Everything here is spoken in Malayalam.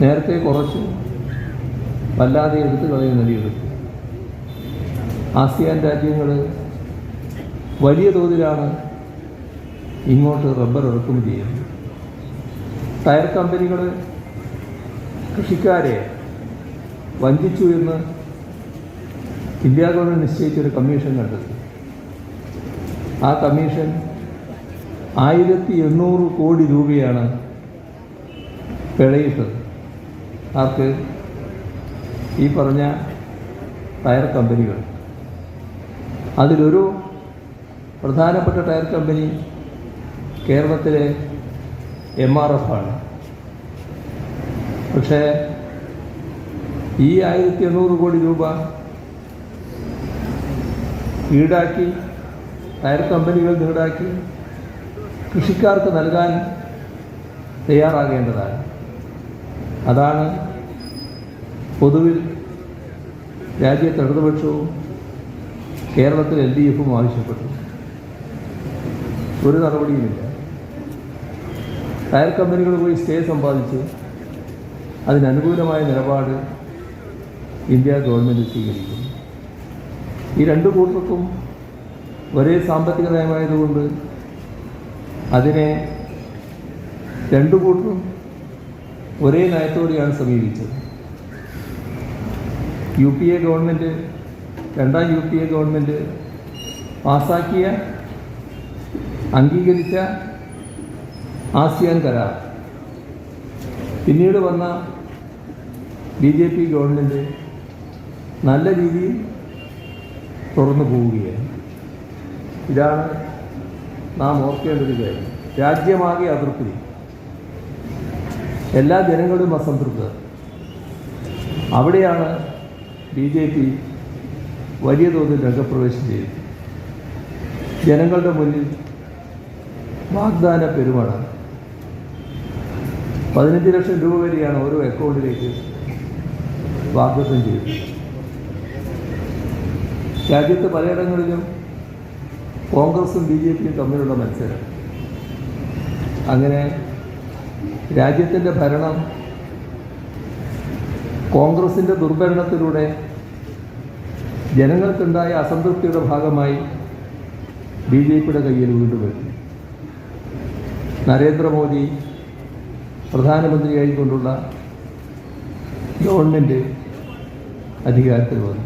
നേരത്തെ കുറച്ച് വല്ലാതെ എടുത്തു കളയുന്ന നേടിയെടുത്തു ആസിയാൻ രാജ്യങ്ങൾ വലിയ തോതിലാണ് ഇങ്ങോട്ട് റബ്ബർ ഇറക്കുമതി ചെയ്യുന്നത്. ടയർ കമ്പനികൾ കൃഷിക്കാരെ വഞ്ചിച്ചു എന്ന് ഇന്ത്യ ഗവൺമെന്റ് നിശ്ചയിച്ചൊരു കമ്മീഷൻ കണ്ടെത്തി. ആ കമ്മീഷൻ ആയിരത്തി എണ്ണൂറ് കോടി രൂപയാണ് പിഴയിട്ടത് ആർക്ക്? ഈ പറഞ്ഞ ടയർ കമ്പനികൾ. അതിലൊരു പ്രധാനപ്പെട്ട ടയർ കമ്പനി കേരളത്തിലെ എം ആർ എഫ് ആണ്. പക്ഷേ ഈ ആയിരത്തി എണ്ണൂറ് കോടി രൂപ ഈടാക്കി ടയർ കമ്പനികൾ ഈടാക്കി കൃഷിക്കാർക്ക് നൽകാൻ തയ്യാറാകേണ്ടതാണ്. അതാണ് പൊതുവിൽ രാജ്യത്തെ ഇടതുപക്ഷവും കേരളത്തിൽ എൽ ഡി എഫും ആവശ്യപ്പെട്ടു. ഒരു നടപടിയുമില്ല. ടയർ കമ്പനികൾ പോയി സ്റ്റേ സമ്പാദിച്ച് അതിനനുകൂലമായ നിലപാട് ഇന്ത്യ ഗവൺമെന്റ് സ്വീകരിക്കും. ഈ രണ്ട് കൂട്ടർക്കും ഒരേ സാമ്പത്തിക നയമായതുകൊണ്ട് അതിനെ രണ്ടു കൂട്ടരും ഒരേ നയത്തോടെയാണ് സമീപിച്ചത്. യു പി എ ഗവൺമെന്റ് രണ്ടാം യു പി എ ഗവൺമെന്റ് പാസാക്കിയ അംഗീകരിച്ച ആസിയാൻ കരാർ. പിന്നീട് വന്ന ബി ജെ പി ഗവൺമെന്റ് നല്ല രീതിയിൽ തുറന്നു പോവുകയാണ്. ഇതാണ് നാം ഓർക്കേണ്ട ഒരു കാര്യം. രാജ്യമാകെ അതൃപ്തി എല്ലാ ജനങ്ങളും അസംതൃപ്തർ അവിടെയാണ് ബി ജെ പി വലിയ തോതിൽ രംഗപ്രവേശം ചെയ്തത്. ജനങ്ങളുടെ മുന്നിൽ വാഗ്ദാന പെരുമാണ് പതിനഞ്ച് ലക്ഷം രൂപ വരെയാണ് ഓരോ അക്കൗണ്ടിലേക്ക് വാഗ്ദത്തം ചെയ്തത്. രാജ്യത്ത് പലയിടങ്ങളിലും കോൺഗ്രസും ബി ജെ പിയും തമ്മിലുള്ള മത്സരം. അങ്ങനെ രാജ്യത്തിന്റെ ഭരണം കോൺഗ്രസിന്റെ ദുർഭരണത്തിലൂടെ ജനങ്ങൾക്കുണ്ടായ അസംതൃപ്തിയുടെ ഭാഗമായി ബി ജെ പിയുടെ കയ്യിൽ വീണ്ടും എത്തി നരേന്ദ്രമോദി പ്രധാനമന്ത്രിയായിക്കൊണ്ടുള്ള ഗവൺമെന്റ് അധികാരത്തിൽ വന്നു